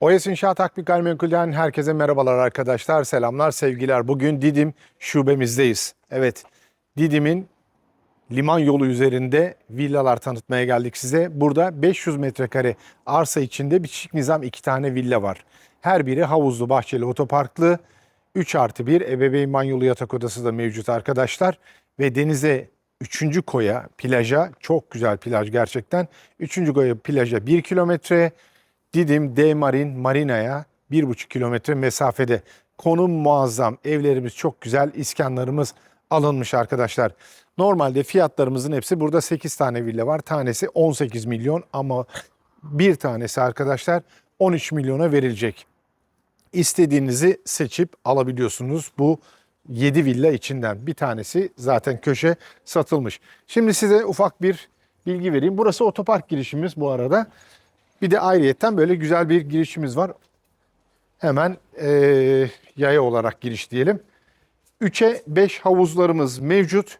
OES İnşaat Akbik Gayrimenkul'den herkese merhabalar arkadaşlar. Selamlar, sevgiler. Bugün Didim şubemizdeyiz. Evet, Didim'in liman yolu üzerinde villalar tanıtmaya geldik size. Burada 500 metrekare arsa içinde bitişik nizam iki tane villa var. Her biri havuzlu, bahçeli, otoparklı. 3 artı 1 ebeveyn banyolu yatak odası da mevcut arkadaşlar. Ve denize 3. koya, plaja, çok güzel plaj gerçekten. 3. koya plaja 1 kilometre, Didim D Marin Marina'ya 1,5 kilometre mesafede. Konum muazzam, evlerimiz çok güzel, iskanlarımız alınmış arkadaşlar. Normalde fiyatlarımızın hepsi burada 8 tane villa var. Tanesi 18 milyon ama bir tanesi arkadaşlar 13 milyona verilecek. İstediğinizi seçip alabiliyorsunuz bu 7 villa içinden. Bir tanesi zaten köşe satılmış. Şimdi size ufak bir bilgi vereyim. Burası otopark girişimiz bu arada. Bir de ayrıyetten böyle güzel bir girişimiz var. Hemen eee, yaya olarak giriş diyelim. 3'e 5 havuzlarımız mevcut.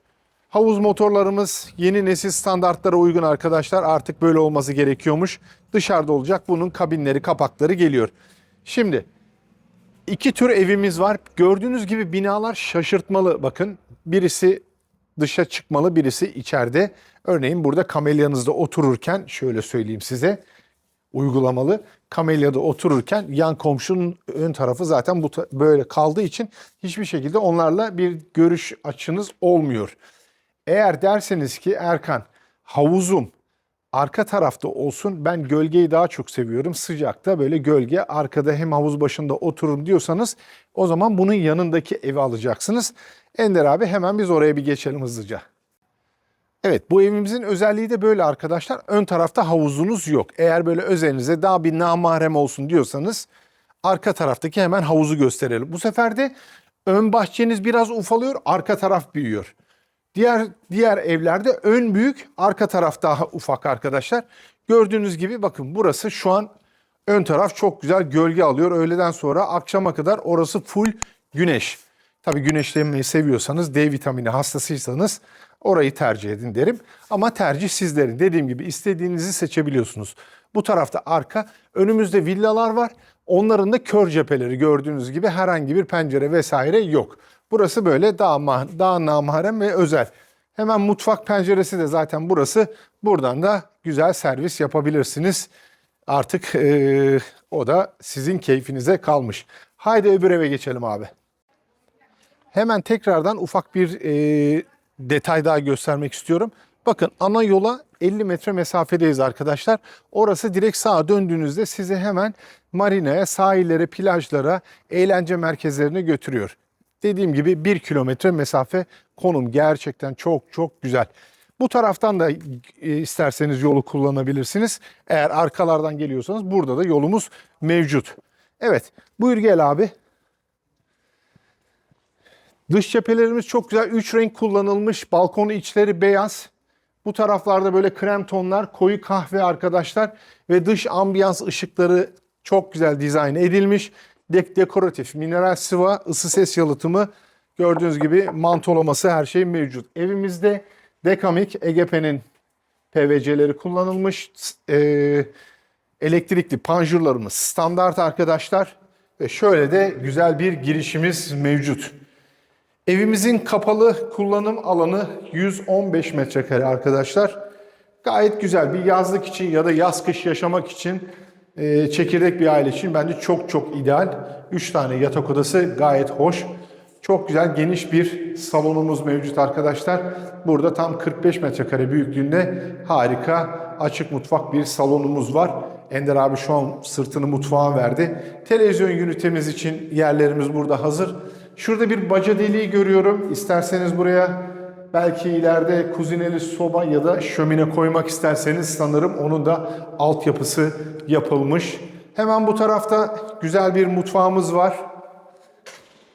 Havuz motorlarımız yeni nesil standartlara uygun arkadaşlar. Artık böyle olması gerekiyormuş. Dışarıda olacak. Bunun kabinleri, kapakları geliyor. Şimdi iki tür evimiz var. Gördüğünüz gibi binalar şaşırtmalı. Bakın birisi dışa çıkmalı, birisi içeride. Örneğin burada kamelyanızda otururken şöyle söyleyeyim size uygulamalı. Kamelya'da otururken yan komşunun ön tarafı zaten bu böyle kaldığı için hiçbir şekilde onlarla bir görüş açınız olmuyor. Eğer derseniz ki Erkan havuzum arka tarafta olsun ben gölgeyi daha çok seviyorum. Sıcakta böyle gölge arkada hem havuz başında otururum diyorsanız o zaman bunun yanındaki evi alacaksınız. Ender abi hemen biz oraya bir geçelim hızlıca. Evet bu evimizin özelliği de böyle arkadaşlar. Ön tarafta havuzunuz yok. Eğer böyle özelinize daha bir namahrem olsun diyorsanız arka taraftaki hemen havuzu gösterelim. Bu sefer de ön bahçeniz biraz ufalıyor, arka taraf büyüyor. Diğer diğer evlerde ön büyük, arka taraf daha ufak arkadaşlar. Gördüğünüz gibi bakın burası şu an ön taraf çok güzel gölge alıyor. Öğleden sonra akşama kadar orası full güneş. Tabii güneşlenmeyi seviyorsanız, D vitamini hastasıysanız orayı tercih edin derim. Ama tercih sizlerin. Dediğim gibi istediğinizi seçebiliyorsunuz. Bu tarafta arka, önümüzde villalar var. Onların da kör cepheleri gördüğünüz gibi herhangi bir pencere vesaire yok. Burası böyle daha, daha namahrem ve özel. Hemen mutfak penceresi de zaten burası. Buradan da güzel servis yapabilirsiniz. Artık eee, o da sizin keyfinize kalmış. Haydi öbür eve geçelim abi. Hemen tekrardan ufak bir e, detay daha göstermek istiyorum. Bakın ana yola 50 metre mesafedeyiz arkadaşlar. Orası direkt sağa döndüğünüzde sizi hemen marinaya, sahillere, plajlara, eğlence merkezlerine götürüyor. Dediğim gibi 1 kilometre mesafe konum gerçekten çok çok güzel. Bu taraftan da e, isterseniz yolu kullanabilirsiniz. Eğer arkalardan geliyorsanız burada da yolumuz mevcut. Evet buyur gel abi. Dış cephelerimiz çok güzel. Üç renk kullanılmış. Balkonu içleri beyaz. Bu taraflarda böyle krem tonlar, koyu kahve arkadaşlar. Ve dış ambiyans ışıkları çok güzel dizayn edilmiş. Dek dekoratif, mineral sıva, ısı ses yalıtımı. Gördüğünüz gibi mantolaması her şey mevcut. Evimizde Dekamik, EGP'nin PVC'leri kullanılmış. Ee, elektrikli panjurlarımız standart arkadaşlar. Ve şöyle de güzel bir girişimiz mevcut. Evimizin kapalı kullanım alanı 115 metrekare arkadaşlar. Gayet güzel bir yazlık için ya da yaz kış yaşamak için e, çekirdek bir aile için bence çok çok ideal. 3 tane yatak odası gayet hoş. Çok güzel geniş bir salonumuz mevcut arkadaşlar. Burada tam 45 metrekare büyüklüğünde harika açık mutfak bir salonumuz var. Ender abi şu an sırtını mutfağa verdi. Televizyon ünitemiz için yerlerimiz burada hazır. Şurada bir baca deliği görüyorum. İsterseniz buraya belki ileride kuzineli soba ya da şömine koymak isterseniz sanırım onun da altyapısı yapılmış. Hemen bu tarafta güzel bir mutfağımız var.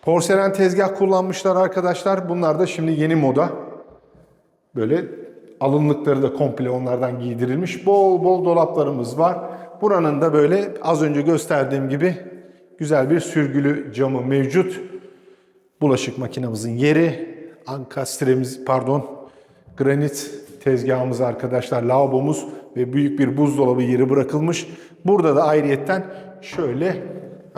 Porselen tezgah kullanmışlar arkadaşlar. Bunlar da şimdi yeni moda. Böyle alınlıkları da komple onlardan giydirilmiş. Bol bol dolaplarımız var. Buranın da böyle az önce gösterdiğim gibi güzel bir sürgülü camı mevcut. Bulaşık makinamızın yeri, ankastremiz pardon, granit tezgahımız arkadaşlar, lavabomuz ve büyük bir buzdolabı yeri bırakılmış. Burada da ayrıyetten şöyle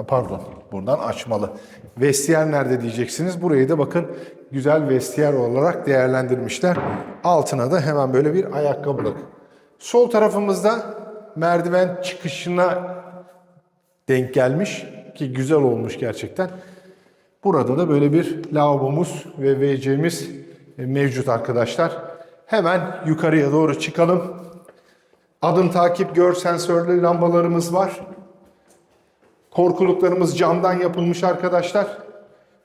pardon buradan açmalı. Vestiyer nerede diyeceksiniz. Burayı da bakın güzel vestiyer olarak değerlendirmişler. Altına da hemen böyle bir ayakkabılık. Sol tarafımızda merdiven çıkışına denk gelmiş ki güzel olmuş gerçekten. Burada da böyle bir lavabomuz ve WC'miz mevcut arkadaşlar. Hemen yukarıya doğru çıkalım. Adım takip gör sensörlü lambalarımız var. Korkuluklarımız camdan yapılmış arkadaşlar.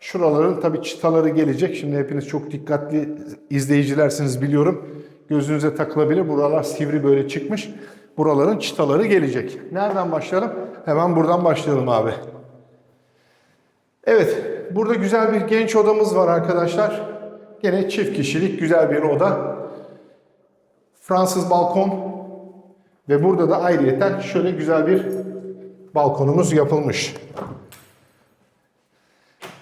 Şuraların tabi çıtaları gelecek. Şimdi hepiniz çok dikkatli izleyicilersiniz biliyorum. Gözünüze takılabilir. Buralar sivri böyle çıkmış. Buraların çıtaları gelecek. Nereden başlayalım? Hemen buradan başlayalım abi. Evet, burada güzel bir genç odamız var arkadaşlar. Gene çift kişilik güzel bir oda. Fransız balkon ve burada da ayrıyeten şöyle güzel bir balkonumuz yapılmış.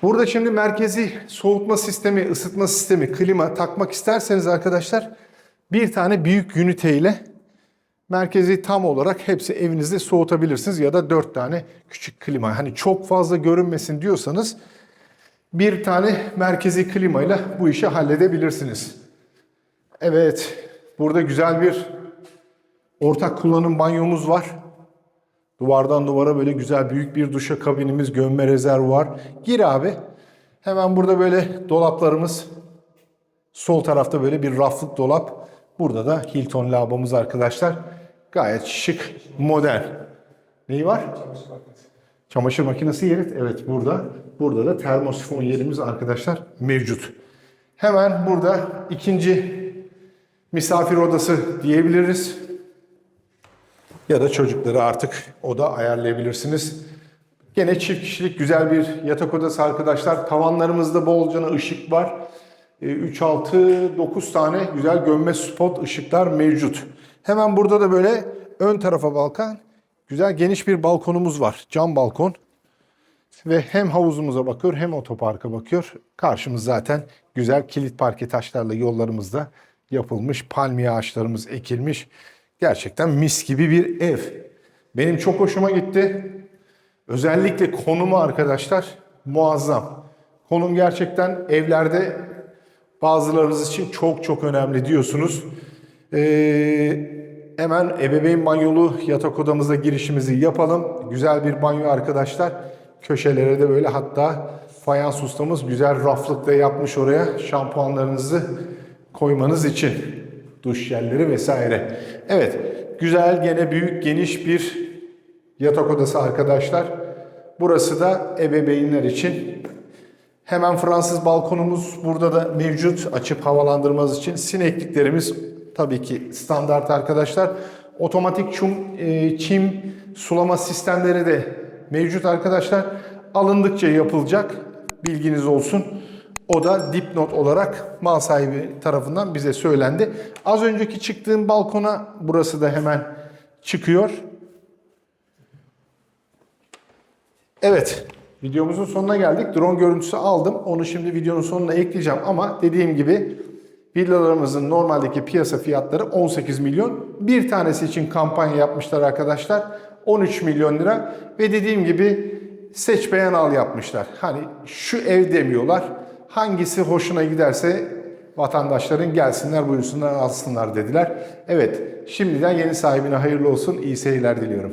Burada şimdi merkezi soğutma sistemi, ısıtma sistemi, klima takmak isterseniz arkadaşlar bir tane büyük ünite ile merkezi tam olarak hepsi evinizde soğutabilirsiniz ya da dört tane küçük klima. Hani çok fazla görünmesin diyorsanız bir tane merkezi klimayla bu işi halledebilirsiniz. Evet, burada güzel bir ortak kullanım banyomuz var. Duvardan duvara böyle güzel büyük bir duşa kabinimiz, gömme rezervuar. Gir abi. Hemen burada böyle dolaplarımız. Sol tarafta böyle bir raflık dolap. Burada da Hilton lavabomuz arkadaşlar. Gayet şık, modern. Neyi var? Çamaşır makinesi yeri. Evet burada. Burada da termosifon yerimiz arkadaşlar mevcut. Hemen burada ikinci misafir odası diyebiliriz. Ya da çocukları artık oda ayarlayabilirsiniz. Gene çift kişilik güzel bir yatak odası arkadaşlar. Tavanlarımızda bolca ışık var. 3, 6, 9 tane güzel gömme spot ışıklar mevcut. Hemen burada da böyle ön tarafa balkan güzel geniş bir balkonumuz var. Cam balkon. Ve hem havuzumuza bakıyor hem otoparka bakıyor. Karşımız zaten güzel kilit parke taşlarla yollarımızda yapılmış. Palmiye ağaçlarımız ekilmiş. Gerçekten mis gibi bir ev. Benim çok hoşuma gitti. Özellikle konumu arkadaşlar muazzam. Konum gerçekten evlerde bazılarınız için çok çok önemli diyorsunuz. Ee, hemen ebeveyn banyolu yatak odamıza girişimizi yapalım. Güzel bir banyo arkadaşlar. Köşelere de böyle hatta fayans ustamız güzel raflıkla yapmış oraya şampuanlarınızı koymanız için. Duş yerleri vesaire. Evet güzel gene büyük geniş bir yatak odası arkadaşlar. Burası da ebeveynler için. Hemen Fransız balkonumuz burada da mevcut açıp havalandırmanız için. Sinekliklerimiz tabii ki standart arkadaşlar. Otomatik çum, e, çim sulama sistemleri de mevcut arkadaşlar. Alındıkça yapılacak. Bilginiz olsun. O da dipnot olarak mal sahibi tarafından bize söylendi. Az önceki çıktığım balkona burası da hemen çıkıyor. Evet, videomuzun sonuna geldik. Drone görüntüsü aldım. Onu şimdi videonun sonuna ekleyeceğim ama dediğim gibi villalarımızın normaldeki piyasa fiyatları 18 milyon. Bir tanesi için kampanya yapmışlar arkadaşlar. 13 milyon lira ve dediğim gibi seç beğen al yapmışlar. Hani şu ev demiyorlar. Hangisi hoşuna giderse vatandaşların gelsinler buyursunlar alsınlar dediler. Evet şimdiden yeni sahibine hayırlı olsun iyi seyirler diliyorum.